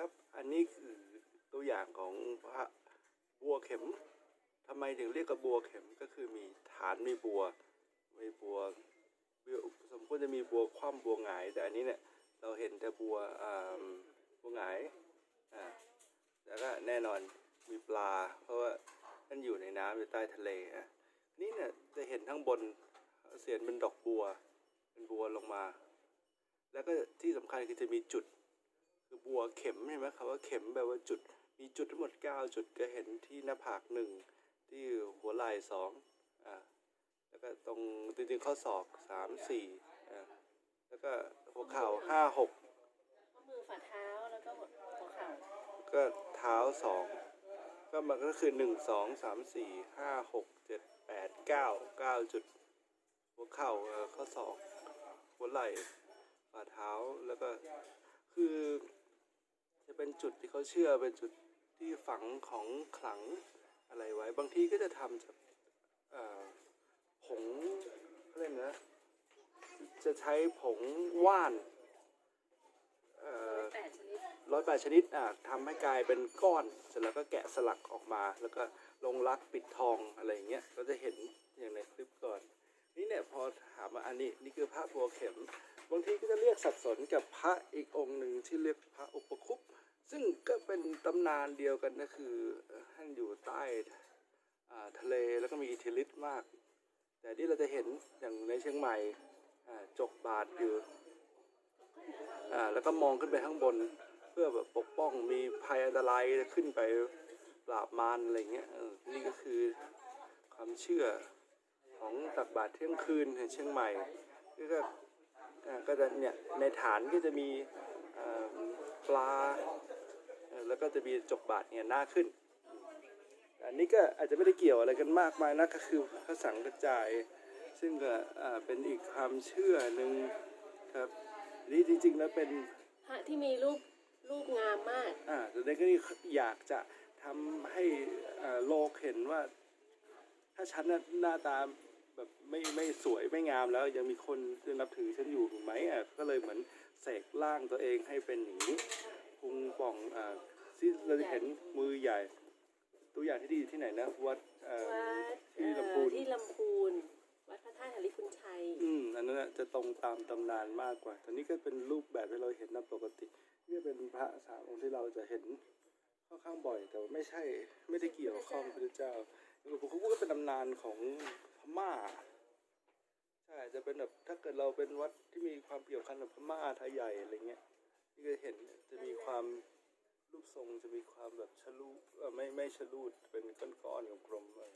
ครับ อันนี้คือตัวอย่างของพระบัวเข็มทำไมถึงเรียกว่าบัวเข็มก็คือมีฐานมีบัวมีบัวสมควรจะมีบัวคว่ำบัวหงาย แต่อันนี้เนี่ยเราเห็นแต่บัวบัวหงายอ่าแล้วก็แน่นอนมีปลา เพราะว่าท่านอยู่ในน้ำอยู่ใต้ทะเลอะนี่เนี่ยจะเห็นข้งบนเสียนเป็นดอกบัว เป็นบัวลงมา แล้วก็ที่สำคัญคือจะมีจุด คือบัวเข็มใช่ไหมครับว่าเข็มแปลว่าจุด มีจุดทั้งหมด 9 จุดก็เห็นที่หน้าผากหนึ่งที่หัวไหล่สองอ่าแล้วก็ตรงจริงๆข้อศอกสามสี่อ่าแล้วก็หัวเข่าห้าหกข้อมือฝ่าเท้าแล้วก็หัวเข่าก็เท้าสองก็มันก็คือหนึ่งสองสามสี่ห้าหกเจ็ดแปดเก้าเก้าจุด หัวเข่าเอ่อข้อศอกหัวไหล่ฝ่าเท้าแล้วก็คือ จะเป็นจุดที่เขาเชื่อเป็นจุดที่ฝังของขลังอะไรไว้ บางทีก็จะทำจากผงเขาเรียกนะ จะใช้ผงว่านร้อยแปดชนิดอะทำให้กลายเป็นก้อน เสร็จแล้วก็แกะสลักออกมา แล้วก็ลงรักปิดทองอะไรอย่างเงี้ยเราจะเห็นอย่างในคลิปก่อน นี่เนี่ยพอถามว่าอันนี้นี่คือพระบัวเข็ม บางทีก็จะเรียกสับสนกับพระอีกองค์หนึ่งที่เรียกพระอุปคุปซึ่งก็เป็นตำนานเดียวกันก็คือท่านอยู่ใต้ทะเลแล้วก็มีอิทธิฤทธิ์มาก แต่ที่เราจะเห็นอย่างในเชียงใหม่จกบาทอยู่แล้วก็มองขึ้นไปข้างบนเพื่อแบบปกป้องมีภัยอันตรายขึ้นไปปราบมารอะไรเงี้ยนี่ก็คือความเชื่อของตักบาตรเที่ยงคืนในเชียงใหม่ก็อ่า ก็จะเนี่ยในฐานก็จะมีเอ่อปลาเอ่อแล้วก็จะมีจกบาทเนี่ยหน้าขึ้น อันนี้ก็อาจจะไม่ได้เกี่ยวอะไรกันมากมายนะก็คือพระสังกระจาย ซึ่งก็อ่าเป็นอีกความเชื่อหนึ่งครับอันนี่จริงๆแล้วเป็นพระที่มีรูปรูปงามมากอ่าแต่ในกรณีอยากจะทำให้อ่าโลกเห็นว่า ถ้าฉันน่ะหน้าตา แบบไม่ไม่สวยไม่งามแล้วยังมีคนที่นับถือฉันอยู่ถูกไหมอะก็เลยเหมือนเสกร่างตัวเองให้เป็นอย่างนี้พุงป่องอ่าที่เราจะเห็นมือใหญ่ ตัวอย่างที่ดีที่ไหนนะวัดเอ่อวัดที่เอ่ลำพูอนที่ลำพูน วัดพระธาตุหริพุนชัย อืมอันนั้นน่ะจะตรงตามตำนานมากกว่าตอนนี้ก็เป็นรูปแบบที่เราเห็นตามปกตินี่เป็นพระสามองค์ที่เราจะเห็นค่อนข้างบ่อย แต่ว่าไม่ใช่ไม่ได้เกี่ยวข้องพระพุทธเจ้า หลวงปู่คุก็เป็นตำนานของพม่าใช่จะเป็นแบบถ้าเกิดเราเป็นวัดที่มีความเกี่ยวพันกับพม่าไทยใหญ่อะไรเงี้ยที่ก็เห็นจะมีความรูปทรงจะมีความแบบชะลูเออไม่ไม่ชะลูดเป็นก้อนๆกลมๆเลย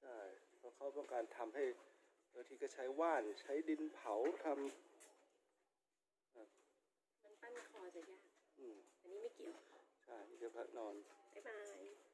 ใช่เพราะเขาต้องการทำให้บางทีก็ใช้ว่านใช้ดินเผาทมันปั้นคอจะยากำอืมอันนี้ไม่เกี่ยว ใช่นี่คือพระนอน บ๊ายบาย